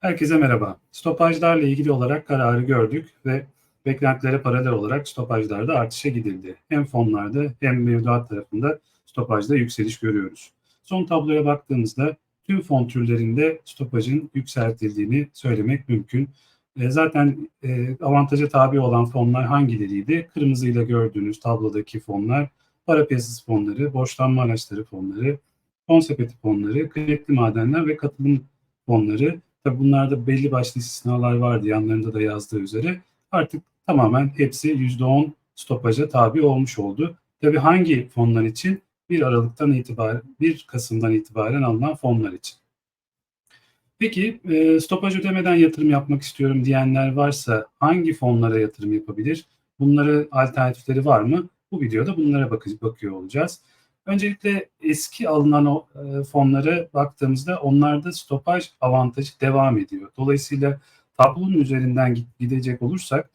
Herkese merhaba. Stopajlarla ilgili olarak kararı gördük ve beklentilere paralel olarak stopajlarda artışa gidildi. Hem fonlarda hem mevduat tarafında stopajda yükseliş görüyoruz. Son tabloya baktığımızda tüm fon türlerinde stopajın yükseltildiğini söylemek mümkün. E, zaten e, avantaja tabi olan fonlar hangileriydi? Kırmızıyla gördüğünüz tablodaki fonlar, para piyasası fonları, borçlanma araçları fonları, fon sepeti fonları, kıymetli madenler ve katılım fonları Tabi bunlarda belli başlı istisnalar vardı yanlarında da yazdığı üzere. Artık tamamen hepsi %10 stopaja tabi olmuş oldu. Tabi hangi fonlar için? 1 Aralık'tan itibaren, 1 Kasım'dan itibaren alınan fonlar için. Peki e, stopaj ödemeden yatırım yapmak istiyorum diyenler varsa hangi fonlara yatırım yapabilir? Bunları alternatifleri var mı? Bu videoda bunlara bakıyor olacağız. Öncelikle eski alınan o e, fonlara baktığımızda onlarda stopaj avantajı devam ediyor. Dolayısıyla tablonun üzerinden gidecek olursak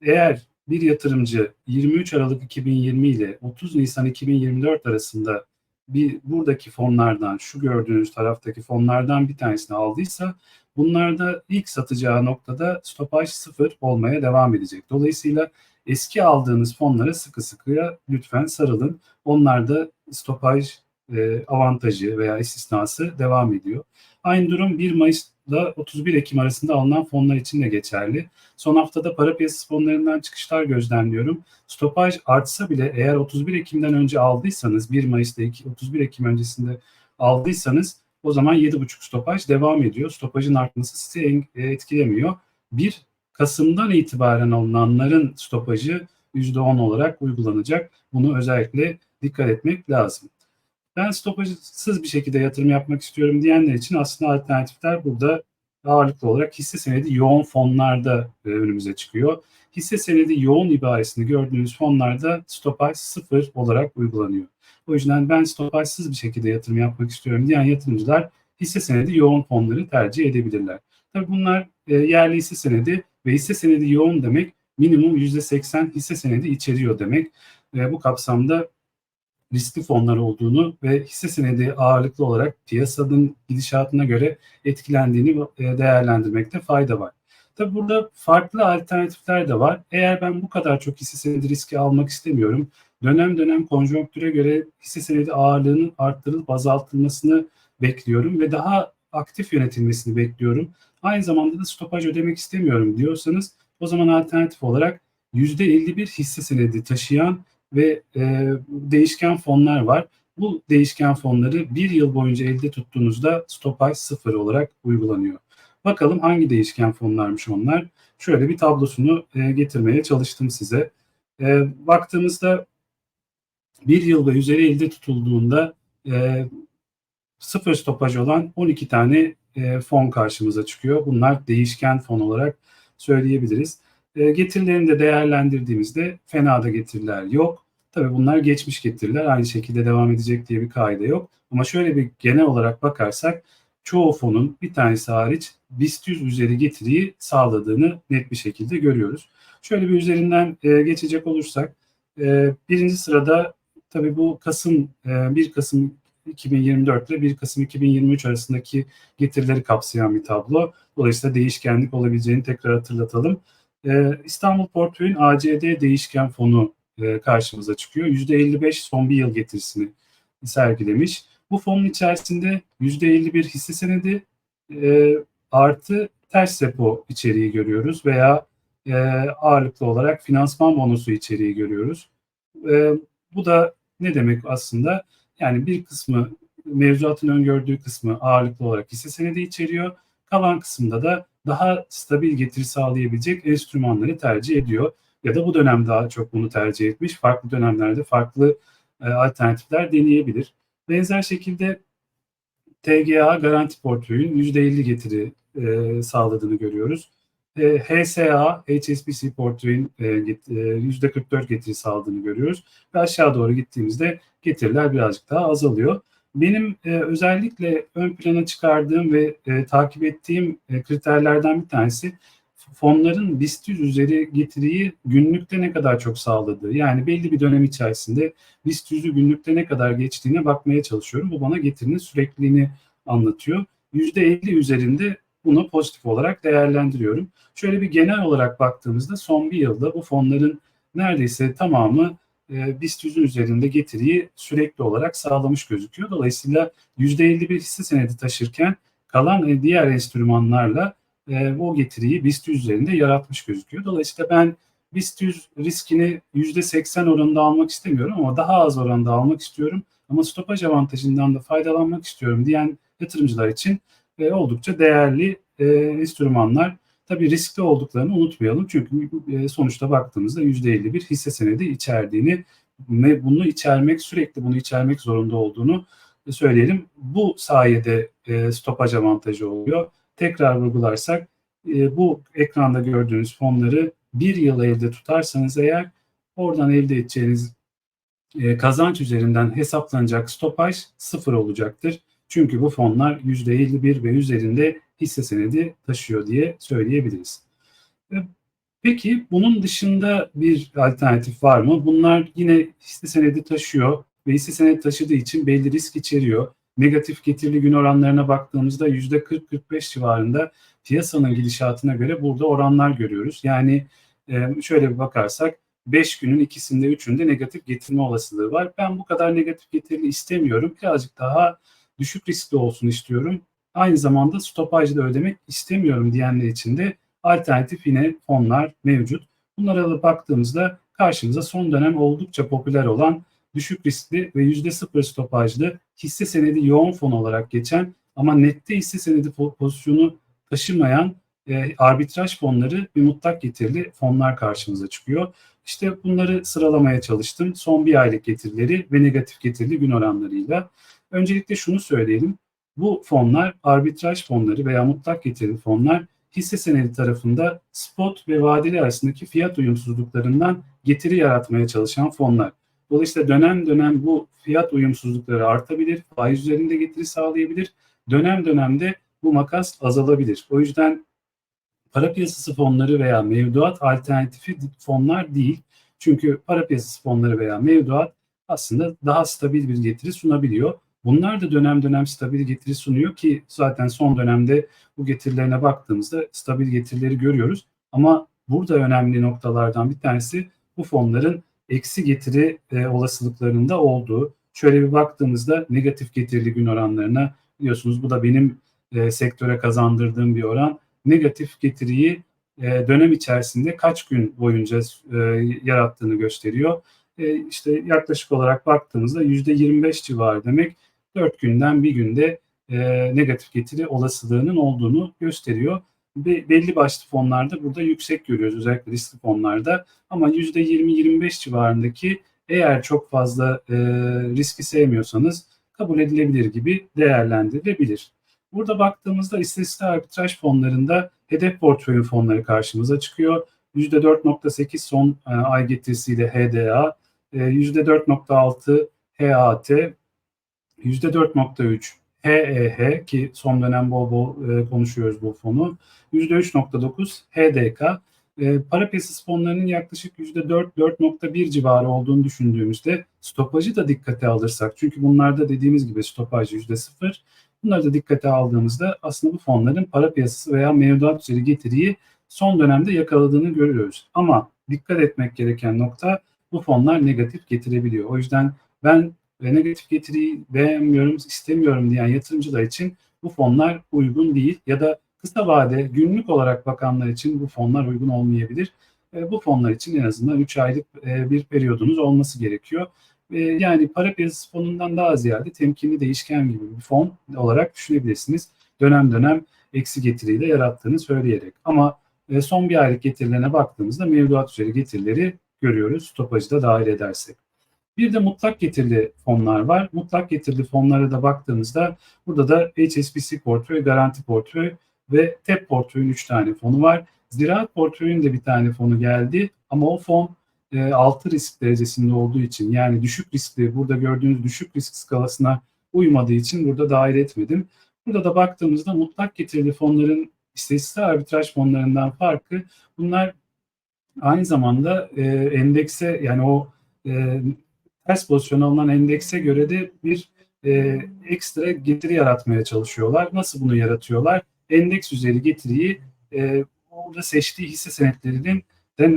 eğer bir yatırımcı 23 Aralık 2020 ile 30 Nisan 2024 arasında bir buradaki fonlardan şu gördüğünüz taraftaki fonlardan bir tanesini aldıysa bunlarda ilk satacağı noktada stopaj sıfır olmaya devam edecek. Dolayısıyla eski aldığınız fonlara sıkı sıkıya lütfen sarılın. Onlarda stopaj e, avantajı veya istisnası devam ediyor. Aynı durum 1 Mayıs ile 31 Ekim arasında alınan fonlar için de geçerli. Son haftada para piyasası fonlarından çıkışlar gözlemliyorum. Stopaj artsa bile eğer 31 Ekim'den önce aldıysanız 1 Mayıs'ta 31 Ekim öncesinde aldıysanız o zaman 7,5 stopaj devam ediyor. Stopajın artması sizi e, etkilemiyor. 1 Kasım'dan itibaren alınanların stopajı %10 olarak uygulanacak. Bunu özellikle dikkat etmek lazım. Ben stopajsız bir şekilde yatırım yapmak istiyorum diyenler için aslında alternatifler burada ağırlıklı olarak hisse senedi yoğun fonlarda e, önümüze çıkıyor. Hisse senedi yoğun ibaresini gördüğünüz fonlarda stopaj sıfır olarak uygulanıyor. O yüzden ben stopajsız bir şekilde yatırım yapmak istiyorum diyen yatırımcılar hisse senedi yoğun fonları tercih edebilirler. Tabii bunlar e, yerli hisse senedi ve hisse senedi yoğun demek minimum %80 hisse senedi içeriyor demek. E, bu kapsamda riskli fonlar olduğunu ve hisse senedi ağırlıklı olarak piyasanın gidişatına göre etkilendiğini e, değerlendirmekte fayda var. Tabi burada farklı alternatifler de var. Eğer ben bu kadar çok hisse senedi riski almak istemiyorum, dönem dönem konjonktüre göre hisse senedi ağırlığının arttırılıp azaltılmasını bekliyorum ve daha aktif yönetilmesini bekliyorum. Aynı zamanda da stopaj ödemek istemiyorum diyorsanız o zaman alternatif olarak %51 hisse senedi taşıyan ve e, değişken fonlar var. Bu değişken fonları bir yıl boyunca elde tuttuğunuzda stopaj sıfır olarak uygulanıyor. Bakalım hangi değişken fonlarmış onlar. Şöyle bir tablosunu e, getirmeye çalıştım size. E, baktığımızda bir yıl ve üzeri elde tutulduğunda e, sıfır stopaj olan 12 tane e, fon karşımıza çıkıyor. Bunlar değişken fon olarak söyleyebiliriz. E, getirilerini de değerlendirdiğimizde fena da getiriler yok. Tabii bunlar geçmiş getiriler. Aynı şekilde devam edecek diye bir kaide yok. Ama şöyle bir genel olarak bakarsak çoğu fonun bir tanesi hariç BIST 100 üzeri getiriyi sağladığını net bir şekilde görüyoruz. Şöyle bir üzerinden e, geçecek olursak e, birinci sırada tabii bu Kasım e, 1 Kasım 2024 ile 1 Kasım 2023 arasındaki getirileri kapsayan bir tablo. Dolayısıyla değişkenlik olabileceğini tekrar hatırlatalım. Ee, İstanbul Portföy'ün ACD değişken fonu e, karşımıza çıkıyor. %55 son bir yıl getirisini sergilemiş. Bu fonun içerisinde %51 hisse senedi e, artı ters repo içeriği görüyoruz veya e, ağırlıklı olarak finansman bonusu içeriği görüyoruz. Bu da ne demek aslında? Yani bir kısmı mevzuatın öngördüğü kısmı ağırlıklı olarak hisse senedi içeriyor. Kalan kısımda da daha stabil getiri sağlayabilecek enstrümanları tercih ediyor. Ya da bu dönem daha çok bunu tercih etmiş. Farklı dönemlerde farklı e, alternatifler deneyebilir. Benzer şekilde TGA garanti portföyün %50 getiri e, sağladığını görüyoruz. E, HSA, HSBC portföyün e, %44 e, getiri sağladığını görüyoruz. Ve aşağı doğru gittiğimizde getiriler birazcık daha azalıyor. Benim e, özellikle ön plana çıkardığım ve e, takip ettiğim e, kriterlerden bir tanesi fonların BIST 100 üzeri getiriyi günlükte ne kadar çok sağladığı. Yani belli bir dönem içerisinde BIST 100'ü günlükte ne kadar geçtiğine bakmaya çalışıyorum. Bu bana getirinin sürekliliğini anlatıyor. %50 üzerinde bunu pozitif olarak değerlendiriyorum. Şöyle bir genel olarak baktığımızda son bir yılda bu fonların neredeyse tamamı e, BIST 100'ün üzerinde getiriyi sürekli olarak sağlamış gözüküyor. Dolayısıyla %51 hisse senedi taşırken kalan e, diğer enstrümanlarla e, o getiriyi BIST 100 üzerinde yaratmış gözüküyor. Dolayısıyla ben BIST 100 riskini %80 oranında almak istemiyorum ama daha az oranda almak istiyorum. Ama stopaj avantajından da faydalanmak istiyorum diyen yatırımcılar için e, oldukça değerli e, enstrümanlar. Tabii riskli olduklarını unutmayalım. Çünkü e, sonuçta baktığımızda %51 hisse senedi içerdiğini ve bunu içermek sürekli bunu içermek zorunda olduğunu söyleyelim. Bu sayede e, stopaj avantajı oluyor. Tekrar vurgularsak e, bu ekranda gördüğünüz fonları bir yıl elde tutarsanız eğer oradan elde edeceğiniz e, kazanç üzerinden hesaplanacak stopaj sıfır olacaktır. Çünkü bu fonlar %51 ve üzerinde hisse senedi taşıyor diye söyleyebiliriz. E, peki bunun dışında bir alternatif var mı? Bunlar yine hisse senedi taşıyor ve hisse senedi taşıdığı için belli risk içeriyor. Negatif getirili gün oranlarına baktığımızda %40-45 civarında piyasanın gidişatına göre burada oranlar görüyoruz. Yani e, şöyle bir bakarsak 5 günün ikisinde üçünde negatif getirme olasılığı var. Ben bu kadar negatif getirili istemiyorum. Birazcık daha düşük riskli olsun istiyorum. Aynı zamanda stopajı da ödemek istemiyorum diyenler için de alternatif yine fonlar mevcut. Bunlara da baktığımızda karşımıza son dönem oldukça popüler olan düşük riskli ve %0 stopajlı hisse senedi yoğun fon olarak geçen ama nette hisse senedi pozisyonu taşımayan e, arbitraj fonları bir mutlak getirili fonlar karşımıza çıkıyor. İşte bunları sıralamaya çalıştım. Son bir aylık getirileri ve negatif getirili gün oranlarıyla. Öncelikle şunu söyleyelim. Bu fonlar arbitraj fonları veya mutlak getirili fonlar hisse senedi tarafında spot ve vadeli arasındaki fiyat uyumsuzluklarından getiri yaratmaya çalışan fonlar. Dolayısıyla dönem dönem bu fiyat uyumsuzlukları artabilir, faiz üzerinde getiri sağlayabilir. Dönem dönemde bu makas azalabilir. O yüzden para piyasası fonları veya mevduat alternatifi fonlar değil. Çünkü para piyasası fonları veya mevduat aslında daha stabil bir getiri sunabiliyor. Bunlar da dönem dönem stabil getiri sunuyor ki zaten son dönemde bu getirilerine baktığımızda stabil getirileri görüyoruz. Ama burada önemli noktalardan bir tanesi bu fonların eksi getiri e, olasılıklarında olduğu. Şöyle bir baktığımızda negatif getirili gün oranlarına biliyorsunuz bu da benim e, sektöre kazandırdığım bir oran. Negatif getiriyi e, dönem içerisinde kaç gün boyunca e, yarattığını gösteriyor. E, işte yaklaşık olarak baktığımızda %25 civarı demek 4 günden bir günde e, negatif getiri olasılığının olduğunu gösteriyor. Be, belli başlı fonlarda burada yüksek görüyoruz özellikle riskli fonlarda ama %20-25 civarındaki eğer çok fazla e, riski sevmiyorsanız kabul edilebilir gibi değerlendirilebilir. Burada baktığımızda istatistik arbitraj fonlarında hedef portföyün fonları karşımıza çıkıyor. %4.8 son e, ay getirisiyle HDA, e, %4.6 HAT, %4.3 HEH ki son dönem bol bol e, konuşuyoruz bu fonu. %3.9 HDK. E, para piyasası fonlarının yaklaşık %4-4.1 civarı olduğunu düşündüğümüzde stopajı da dikkate alırsak çünkü bunlarda dediğimiz gibi stopaj %0 bunları da dikkate aldığımızda aslında bu fonların para piyasası veya mevduat üzeri getiriyi son dönemde yakaladığını görüyoruz. Ama dikkat etmek gereken nokta bu fonlar negatif getirebiliyor. O yüzden ben ve negatif getiriyi beğenmiyorum, istemiyorum diyen yatırımcılar için bu fonlar uygun değil ya da kısa vade günlük olarak bakanlar için bu fonlar uygun olmayabilir. E, bu fonlar için en azından 3 aylık e, bir periyodunuz olması gerekiyor. E, yani para piyasası fonundan daha ziyade temkinli değişken gibi bir fon olarak düşünebilirsiniz. Dönem dönem eksi getiriyi de yarattığını söyleyerek. Ama e, son bir aylık getirilerine baktığımızda mevduat üzeri getirileri görüyoruz. Stopajı da dahil edersek. Bir de mutlak getirili fonlar var. Mutlak getirili fonlara da baktığımızda burada da HSBC portföy, garanti portföy ve TEP portföyün 3 tane fonu var. Ziraat portföyün de bir tane fonu geldi ama o fon e, 6 risk derecesinde olduğu için yani düşük riskli burada gördüğünüz düşük risk skalasına uymadığı için burada dahil etmedim. Burada da baktığımızda mutlak getirili fonların istatistik arbitraj fonlarından farkı bunlar aynı zamanda e, endekse yani o e, ters pozisyon alınan endekse göre de bir e, ekstra getiri yaratmaya çalışıyorlar. Nasıl bunu yaratıyorlar? endeks üzeri getiriyi e, orada seçtiği hisse senetlerinin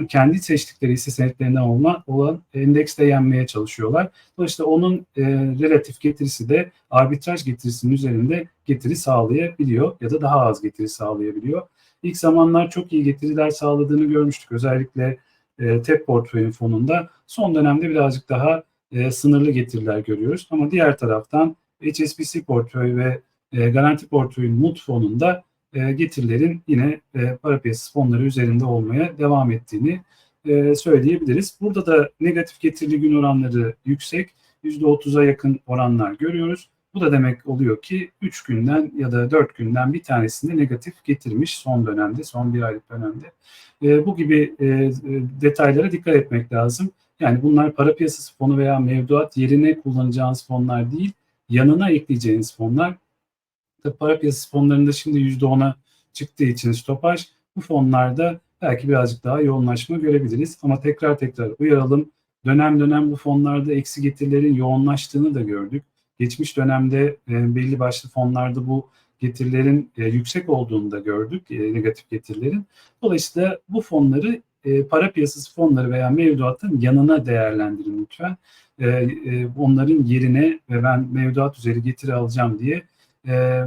kendi seçtikleri hisse senetlerinden olma, olan endekste yenmeye çalışıyorlar. Dolayısıyla onun e, relatif getirisi de arbitraj getirisinin üzerinde getiri sağlayabiliyor ya da daha az getiri sağlayabiliyor. İlk zamanlar çok iyi getiriler sağladığını görmüştük. Özellikle e, TEP portföyün fonunda son dönemde birazcık daha e, sınırlı getiriler görüyoruz. Ama diğer taraftan HSBC portföy ve e, garanti portföyün MUT fonunda e, getirilerin yine e, para piyasası fonları üzerinde olmaya devam ettiğini e, söyleyebiliriz. Burada da negatif getirili gün oranları yüksek. %30'a yakın oranlar görüyoruz. Bu da demek oluyor ki 3 günden ya da 4 günden bir tanesinde negatif getirmiş son dönemde, son bir aylık dönemde. E, bu gibi e, e, detaylara dikkat etmek lazım. Yani bunlar para piyasası fonu veya mevduat yerine kullanacağınız fonlar değil, yanına ekleyeceğiniz fonlar. Tabii para piyasası fonlarında şimdi %10'a çıktığı için stopaj bu fonlarda belki birazcık daha yoğunlaşma görebiliriz. Ama tekrar tekrar uyaralım. Dönem dönem bu fonlarda eksi getirilerin yoğunlaştığını da gördük. Geçmiş dönemde e, belli başlı fonlarda bu getirilerin e, yüksek olduğunu da gördük, e, negatif getirilerin. Dolayısıyla bu fonları e, para piyasası fonları veya mevduatın yanına değerlendirin lütfen. E, e, onların yerine ve ben mevduat üzeri getiri alacağım diye e,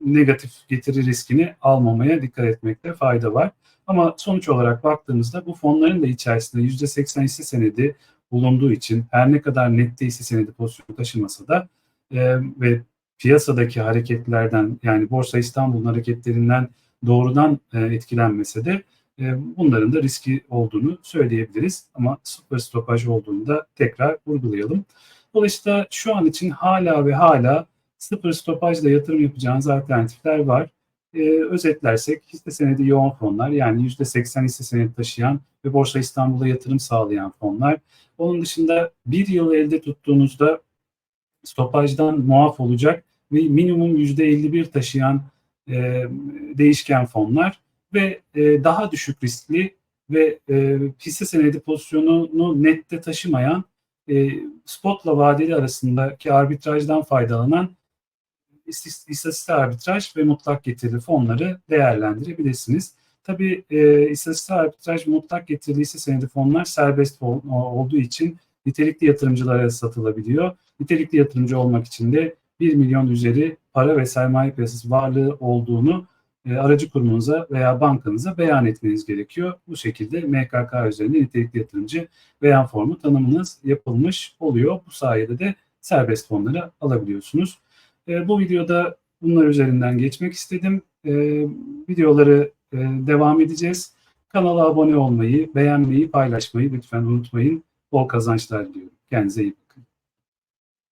negatif getiri riskini almamaya dikkat etmekte fayda var. Ama sonuç olarak baktığımızda bu fonların da içerisinde %80 hisse senedi bulunduğu için her ne kadar nette hisse senedi pozisyonu taşımasa da e, ve piyasadaki hareketlerden yani Borsa İstanbul'un hareketlerinden doğrudan e, etkilenmese de bunların da riski olduğunu söyleyebiliriz. Ama sıfır stopaj olduğunu da tekrar vurgulayalım. Dolayısıyla şu an için hala ve hala sıfır stopajla yatırım yapacağınız alternatifler var. Ee, özetlersek hisse senedi yoğun fonlar yani %80 hisse senedi taşıyan ve Borsa İstanbul'a yatırım sağlayan fonlar. Onun dışında bir yıl elde tuttuğunuzda stopajdan muaf olacak ve minimum %51 taşıyan e, değişken fonlar ve e, daha düşük riskli ve e, hisse senedi pozisyonunu nette taşımayan e, spotla vadeli arasındaki arbitrajdan faydalanan istatistik arbitraj ve mutlak getirili fonları değerlendirebilirsiniz. Tabii e, istatistik arbitraj mutlak getirili ise senedi fonlar serbest olduğu için nitelikli yatırımcılara satılabiliyor. Nitelikli yatırımcı olmak için de 1 milyon üzeri para ve sermaye piyasası varlığı olduğunu aracı kurumunuza veya bankanıza beyan etmeniz gerekiyor. Bu şekilde MKK üzerinde nitelikli yatırımcı beyan formu tanımınız yapılmış oluyor. Bu sayede de serbest fonları alabiliyorsunuz. E, bu videoda bunlar üzerinden geçmek istedim. E, videoları e, devam edeceğiz. Kanala abone olmayı, beğenmeyi, paylaşmayı lütfen unutmayın. Bol kazançlar diliyorum. Kendinize iyi bakın.